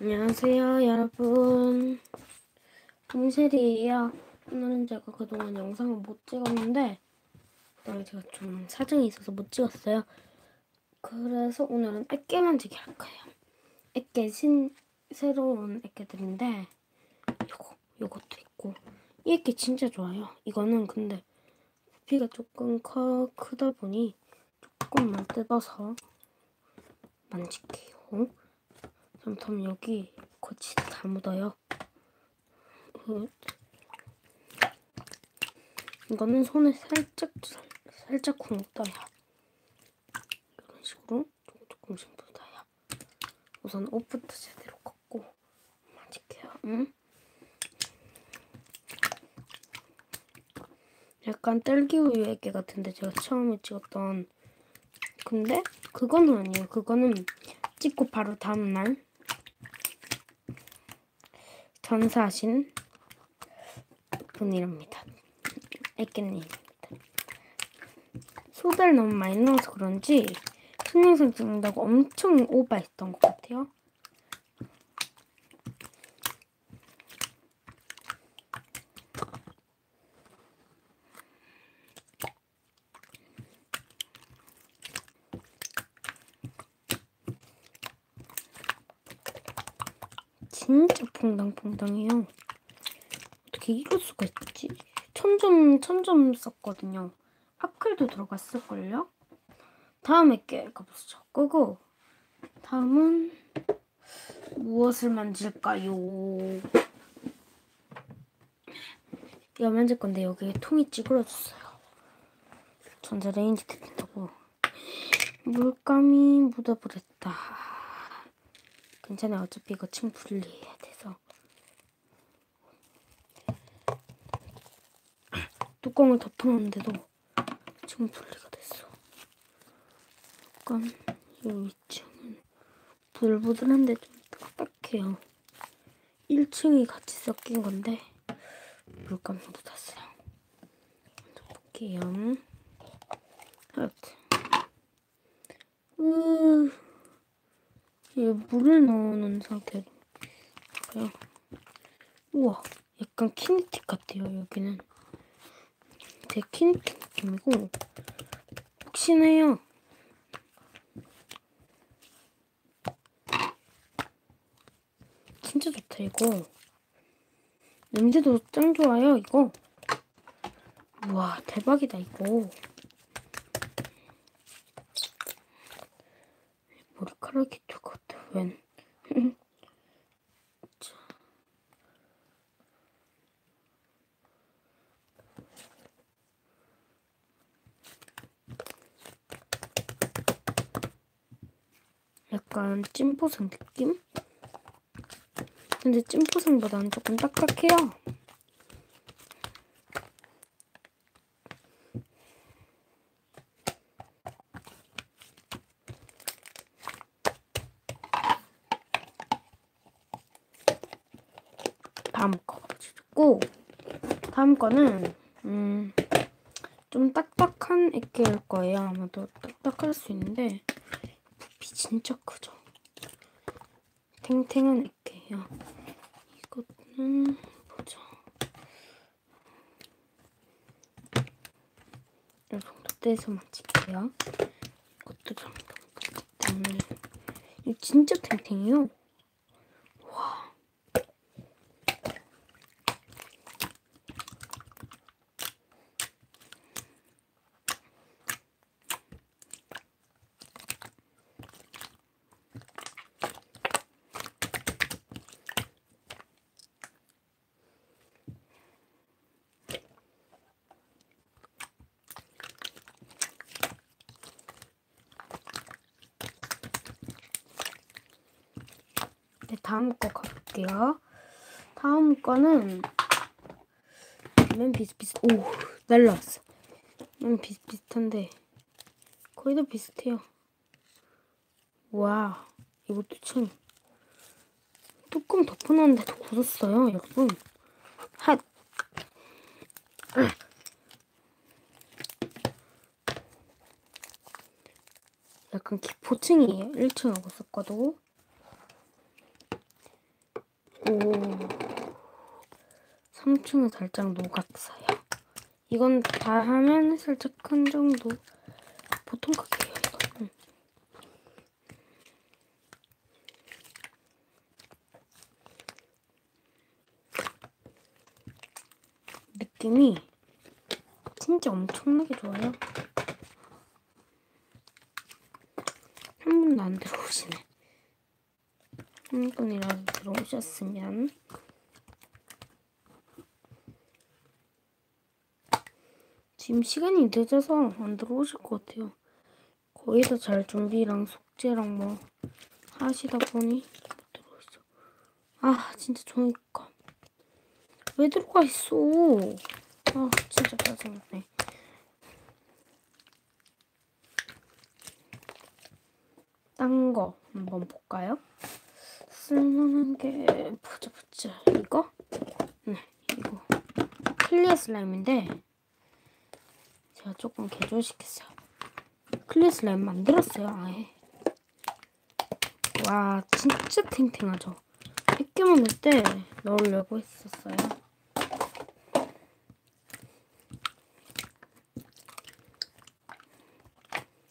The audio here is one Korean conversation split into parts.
안녕하세요 여러분. 홍실이에요. 오늘은 제가 그동안 영상을 못 찍었는데 오늘 제가 좀 사정이 있어서 못 찍었어요. 그래서 오늘은 액계 만지기 할 거예요. 액계 신 새로운 액계들인데 요거 요것도 있고. 이 액계 진짜 좋아요. 이거는 근데 부피가 조금 커, 크다 보니 조금만 뜯어서 만질게요 잘못하면 여기 거치 다 묻어요. 그, 이거는 손에 살짝 살짝 쿵 떠요. 이런 식으로 조금씩 묻어요. 우선 옷부터 제대로 걷고 만질게요. 응? 약간 딸기 우유 애기 같은데 제가 처음에 찍었던 근데 그거는 아니에요. 그거는 찍고 바로 다음날 전사하신 분이랍니다. 애깨님입니다. 소다를 너무 많이 넣어서 그런지 손영상 찍는다고 엄청 오버했던 것 같아요. 진짜 퐁당퐁당해요. 어떻게 이럴 수가 있지? 천점 천점 썼거든요. 파클도 들어갔을걸요? 다음에 게 가보시죠. 끄고 다음은 무엇을 만질까요? 이거 만질 건데 여기에 통이 찌그러졌어요. 전자레인지 데핀다고 물감이 묻어버렸다. 괜찮아. 어차피 이거 층 분리해야 돼서. 뚜껑을 덮어놓는데도 층 분리가 됐어. 약간 이 위층은 부들부들한데 좀 딱딱해요. 1층이 같이 섞인 건데 물감이 묻었어요. 먼저 볼게요. 하여튼. 으 여기 물을 넣어놓은 상태로. 요. 우와 약간 키니틱 같아요 여기는. 제 키니틱 느낌이고. 혹시나요. 진짜 좋다 이거. 냄새도 짱 좋아요 이거. 우와 대박이다 이거. 머리카락이 두 웬 약간 찜포생 느낌? 근데 찜포생보다는 조금 딱딱해요. 다음 거 가지고 다음 거는 음, 좀 딱딱한 액계일 거예요. 아마도 딱딱할 수 있는데 부피 진짜 크죠. 탱탱한 액계예요. 이거는 보자. 이 정도 떼서 만질게요. 이것도 좀이 진짜 탱탱해요. 네, 다음 거 가볼게요. 다음 거는 맨 비슷비슷. 오, 날라왔어. 맨 비슷비슷한데 거의 다 비슷해요. 와, 이것도 참 뚜껑 덮어놨는데도 굳었어요, 여러분. 핫. 약간 기포층이에요. 1층하고 섞어도. 오. 3층은 살짝 녹았어요. 이건 다 하면 살짝 큰 정도. 보통 크기예요, 이거는. 느낌이 진짜 엄청나게 좋아요. 한 분도 안 들어오시네. 한 분이라도 들어오셨으면 지금 시간이 늦어서 안 들어오실 것 같아요. 거의 다 잘 준비랑 숙제랑 뭐 하시다 보니 못 들어오시죠. 아 진짜 종이컵 왜 들어가 있어? 아 진짜 짜증나네. 딴 거 한번 볼까요? 쓸만한 게 보자 보자 이거? 네 이거 클리어 슬라임인데 제가 조금 개조시켰어요. 클리어 슬라임 만들었어요 아예. 와 진짜 탱탱하죠? 100개 만들 때 넣으려고 했었어요.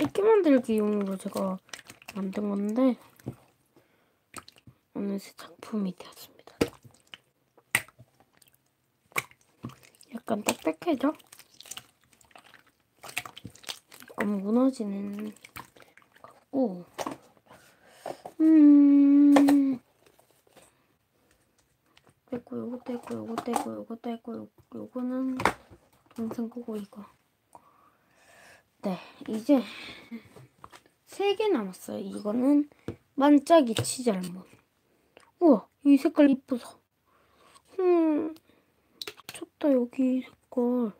이렇게 만들기용으로 제가 만든 건데 어느새 작품이 되었습니다. 약간 빽빽해져? 약간 무너지는 것 같고. 음. 떼고 요거 떼고 요거 떼고 요거 떼고 요, 요거는 동생 거고 이거. 네 이제 세 개 남았어요. 이거는 반짝이 치잘몬. 우와 이 색깔 이쁘다. 음 미쳤다 여기 색깔.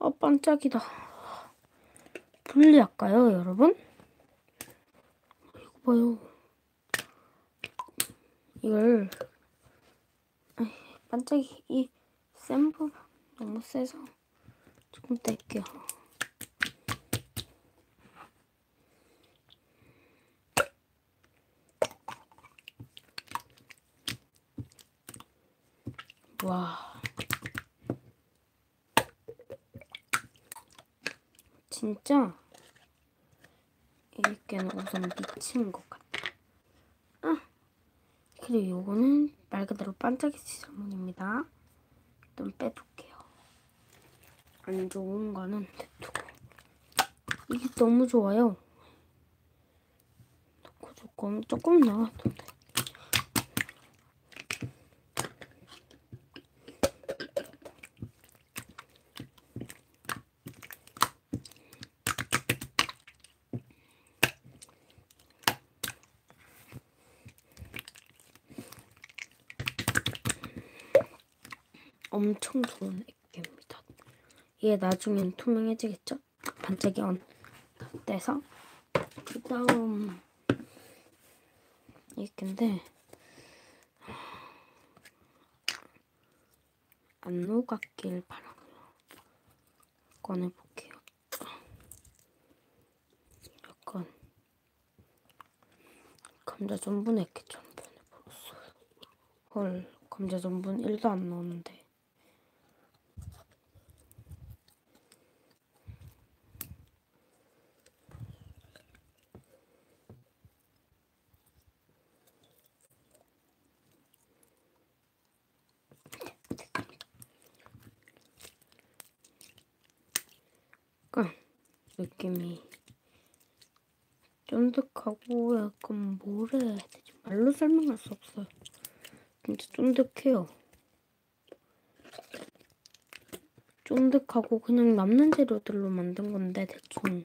아 반짝이다. 분리할까요 여러분? 이거 봐요. 이걸 아이, 반짝이 이 센 부분 너무 세서 조금 뗄게요 와. 진짜 이게는 우선 미친 것 같아. 아. 그리고 요거는 말 그대로 반짝이 시설문입니다. 좀 빼둘게요. 안 좋은 거는 냅두고. 이게 너무 좋아요. 조금 조금 돼. 엄청 좋은 액계입니다. 얘 나중엔 투명해지겠죠? 반짝이 언 떼서 그 다음 액계인데 안 녹았길 바라며 꺼내볼게요. 약간 감자 전분 변해버렸어요. 헐 감자 전분 1도 안 넣었는데 약간 느낌이 쫀득하고 약간 뭐래 해야 되지? 말로 설명할 수 없어요. 진짜 쫀득해요. 쫀득하고 그냥 남는 재료들로 만든 건데 대충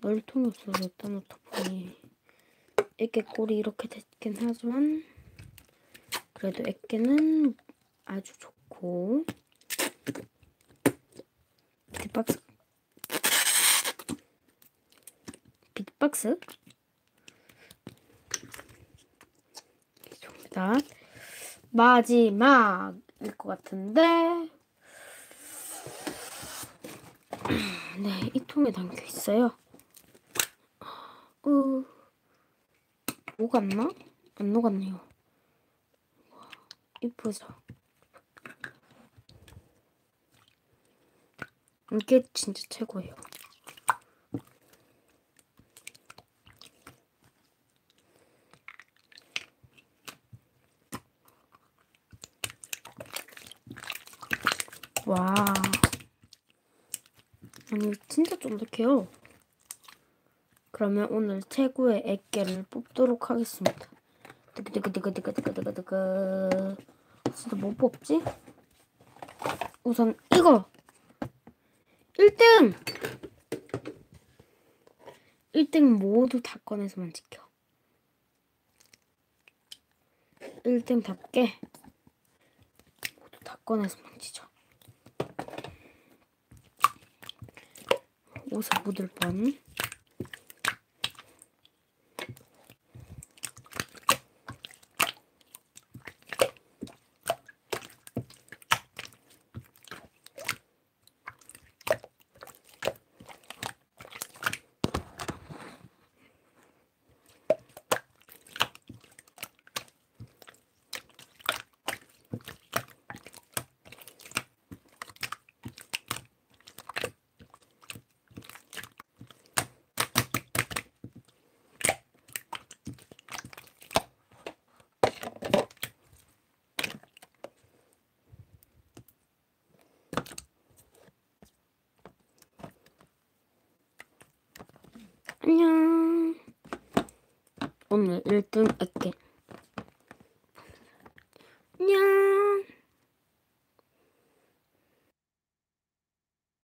널통이 없어서 여기다 놓다 보니 애깨 꼴이 이렇게 됐긴 하지만 그래도 애깨는 아주 좋고 뒷박스 박스 좋습니다. 마지막일 것 같은데 네, 이 통에 담겨 있어요. 어, 녹았나? 안 녹았네요. 와, 이쁘죠? 이게 진짜 최고예요. 와. 아니, 진짜 쫀득해요. 그러면 오늘 최고의 액계를 뽑도록 하겠습니다. 뜨끄뜨끄뜨끄뜨끄뜨끄뜨끄 진짜 뭐 뽑지? 우선 이거 1등 1등 모두 다 꺼내서만 지켜 1등답게 모두 다 꺼내서만 지져 옷에 묻을 뻔 안녕. 오늘 1등 액계